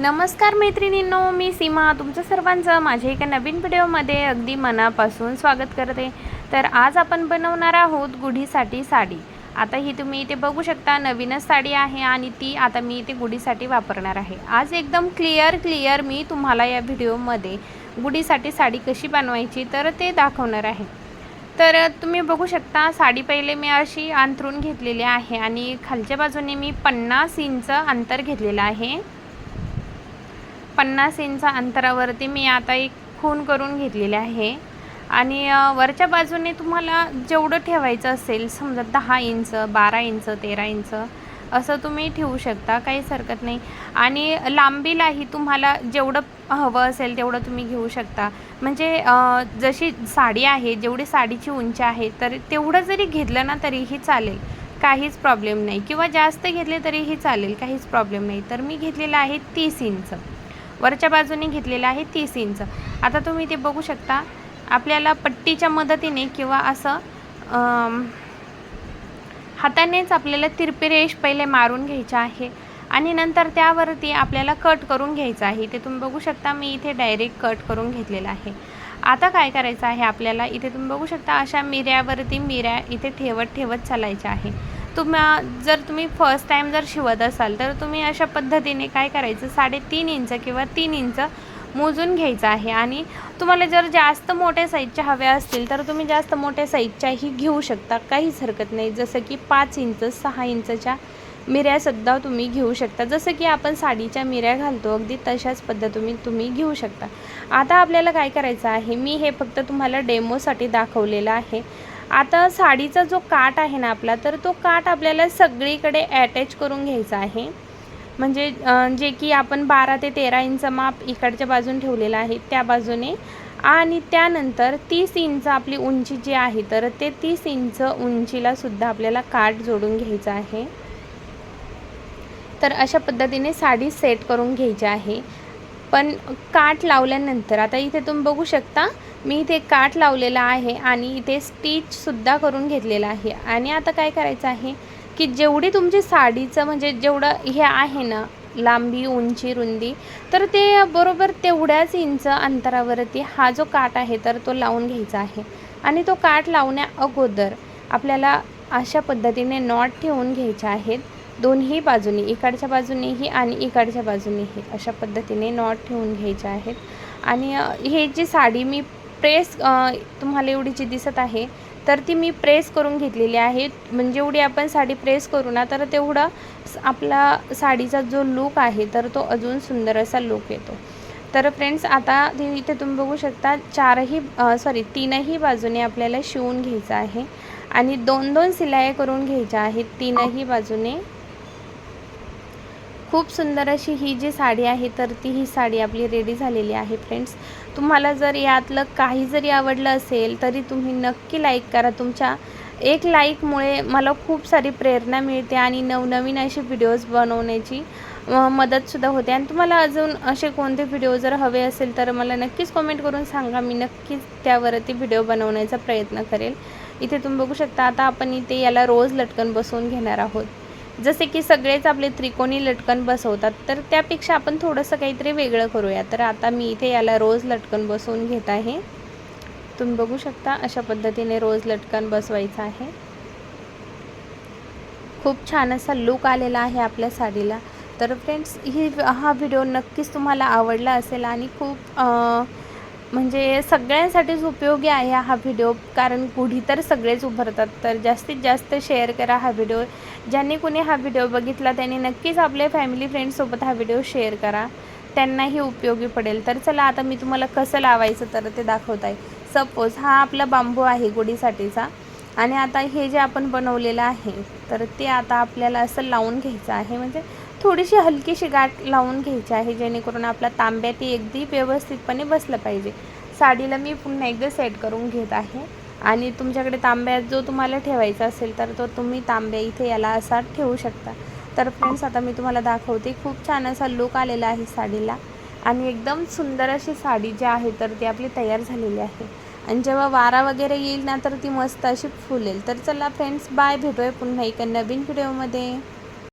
नमस्कार मैत्रिणींनो मी सीमा. तुमचं सर्वांचं माझ्या एका नवीन व्हिडिओमध्ये अगदी मनापासून स्वागत करते. तर आज आपण बनवणार आहोत गुढीसाठी साडी. आता ही तुम्ही इथे बघू शकता नवीनच साडी आहे आणि ती आता मी इथे गुढीसाठी वापरणार आहे. आज एकदम क्लिअर क्लिअर मी तुम्हाला या व्हिडिओमध्ये गुढीसाठी साडी कशी बनवायची तर ते दाखवणार आहे. तर तुम्ही बघू शकता साडी पहिले मी अशी अंथरून घेतलेली आहे आणि खालच्या बाजूने मी पन्नास इंच अंतर घेतलेलं आहे. पन्नास इंच अंतरावरती मी आता एक खून करून घेतलेले आहे. आणि वरच्या बाजूने तुम्हाला जेवढं ठेवायचं असेल समजा दहा इंच बारा इंच तेरा इंच असं तुम्ही ठेवू शकता काहीच हरकत नाही. आणि लांबीलाही तुम्हाला जेवढं हवं असेल तेवढं तुम्ही घेऊ शकता. म्हणजे जशी साडी आहे जेवढी साडीची उंची आहे तर तेवढं जरी घेतलं ना तरीही चालेल. काहीच प्रॉब्लेम नाही. किंवा जास्त घेतले तरीही चालेल काहीच प्रॉब्लेम नाही. तर मी घेतलेलं आहे तीस इंच. वरच्या बाजूने घेतलेलं आहे तीस इंच. आता तुम्ही ते बघू शकता. आपल्याला पट्टीच्या मदतीने किंवा असं हातानेच आपल्याला तिरपी रेष पहिले मारून घ्यायचं आहे. आणि नंतर त्यावरती आपल्याला कट करून घ्यायचं आहे. ते तुम्ही बघू शकता मी इथे डायरेक्ट कट करून घेतलेलं आहे. आता काय करायचं आहे आपल्याला? इथे तुम्ही बघू शकता अशा मिऱ्यावरती मिऱ्या इथे ठेवत ठेवत चालायच्या आहे. तुम्हा जर तुम्ही फर्स्ट टाईम जर शिवत असाल तर तुम्ही अशा पद्धतीने काय करायचं? साडेतीन इंच किंवा तीन इंच मोजून घ्यायचं आहे. आणि तुम्हाला जर जास्त मोठ्या साईजच्या हव्या असतील तर तुम्ही जास्त मोठ्या साईजच्याही घेऊ शकता. काहीच हरकत नाही. जसं की पाच इंच सहा इंचच्या मिऱ्यासुद्धा तुम्ही घेऊ शकता. जसं की आपण साडीच्या मिऱ्या घालतो अगदी तशाच पद्धतीने तुम्ही घेऊ शकता. आता आपल्याला काय करायचं आहे? मी हे फक्त तुम्हाला डेमोसाठी दाखवलेलं आहे. आता साडीचा जो काठ आहे ना आपला तर तो काठ आपल्याला सगळीकडे अटॅच करून घ्यायचा आहे. म्हणजे जे की आपण बारा ते तेरा इंच माप इकडच्या बाजून ठेवलेलं आहे त्या बाजूने. आणि त्यानंतर तीस इंच आपली उंची जी आहे तर ते तीस इंच उंचीला सुद्धा आपल्याला काठ जोडून घ्यायचं आहे. तर अशा पद्धतीने साडी सेट करून घ्यायची आहे. पण काठ लावल्यानंतर आता इथे तुम्ही बघू शकता मी इथे काठ लावलेला आहे आणि इथे स्टिचसुद्धा करून घेतलेला आहे. आणि आता काय करायचं आहे की जेवढी तुमची साडीचं म्हणजे जेवढं हे आहे ना लांबी उंची रुंदी तर ते बरोबर तेवढ्याच इंच अंतरावरती हा जो काठ आहे तर तो लावून घ्यायचा आहे. आणि तो काठ लावण्या अगोदर आपल्याला अशा पद्धतीने नॉट ठेवून घ्यायचे आहेत. दोन्ही बाजूनी इकडच्या बाजूनेही आणि इकडच्या बाजूनेही अशा पद्धतीने नॉट ठेवून घ्यायचे आहेत. आणि हे जी साडी मी प्रेस तुम्हाला एवढी जी दिसत आहे तर ती मी प्रेस करून घेतलेली आहे. म्हणजे एवढी आपण साडी प्रेस करू ना तर तेवढा आपला साडीचा जो लूक आहे तर तो अजून सुंदर असा लूक येतो. तर फ्रेंड्स आता ते इथे तुम्ही बघू शकता चारही सॉरी तीनही बाजूने आपल्याला शिवून घ्यायचं आहे. आणि दोन दोन सिलाया करून घ्यायच्या आहेत तीनही बाजूने. खूप सुंदर अशी ही जी साडी आहे तर ती ही साडी आपली रेडी झालेली आहे फ्रेंड्स तुम्हाला जर यातलं काही जरी आवडलं असेल तरी तुम्ही नक्की लाईक करा. तुमच्या एक लाईकमुळे मला खूप सारी प्रेरणा मिळते आणि नवनवीन असे व्हिडिओज बनवण्याची मदतसुद्धा होते. आणि तुम्हाला अजून असे कोणते व्हिडिओ जर हवे असेल तर मला नक्कीच कमेंट करून सांगा. मी नक्कीच त्यावरती व्हिडिओ बनवण्याचा प्रयत्न करेल. इथे तुम्ही बघू शकता आता आपण इथे याला रोज लटकन बसवून घेणार आहोत. जसे की सगळेच आपले त्रिकोणी लटकन बसवतात तर त्यापेक्षा आपण थोडंसं काहीतरी वेगळं करूया. तर आता मी इथे याला रोज लटकन बसवून घेत आहे. तुम्ही बघू शकता अशा पद्धतीने रोज लटकन बसवायचं आहे. खूप छान असा लुक आलेला आहे आपल्या साडीला. तर फ्रेंड्स ही हा व्हिडिओ नक्कीच तुम्हाला आवडला असेल आणि खूप म्हणजे सगळ्यांसाठीच उपयोगी आहे हा व्हिडिओ कारण गुढी तर सगळेच उभारतात. तर जास्तीत जास्त शेअर करा हा व्हिडिओ ज्यांनी कोणी हा व्हिडिओ बघितला त्यांनी नक्कीच आपल्या फॅमिली फ्रेंड्ससोबत हा व्हिडिओ शेअर करा. त्यांनाही उपयोगी पडेल. तर चला आता मी तुम्हाला कसं लावायचं तर ते दाखवत आहे. सपोज हा आपला बांबू आहे गुढीसाठीचा. आणि आता हे जे आपण बनवलेलं आहे तर ते आता आपल्याला असं लावून घ्यायचं आहे. म्हणजे थोडीशी हलकीशी गाठ लावून घ्यायची आहे जेणेकरून आपला तांब्या ती अगदी व्यवस्थितपणे बसलं पाहिजे. साडीला मी पुन्हा एकदा सेट करून घेत आहे. आणि तुमच्याकडे तांब्यात जो तुम्हाला ठेवायचा असेल तर तो तुम्ही तांब्या इथे याला असा ठेवू शकता. तर फ्रेंड्स आता मी तुम्हाला दाखवते खूप छान असा लुक आलेला आहे साडीला. आणि एकदम सुंदर अशी साडी जी आहे तर ती आपली तयार झालेली आहे. आणि जेव्हा वारा वगैरे येईल ना तर ती मस्त अशी फुलेल. तर चला फ्रेंड्स बाय भेटूया पुन्हा एका नवीन व्हिडिओमध्ये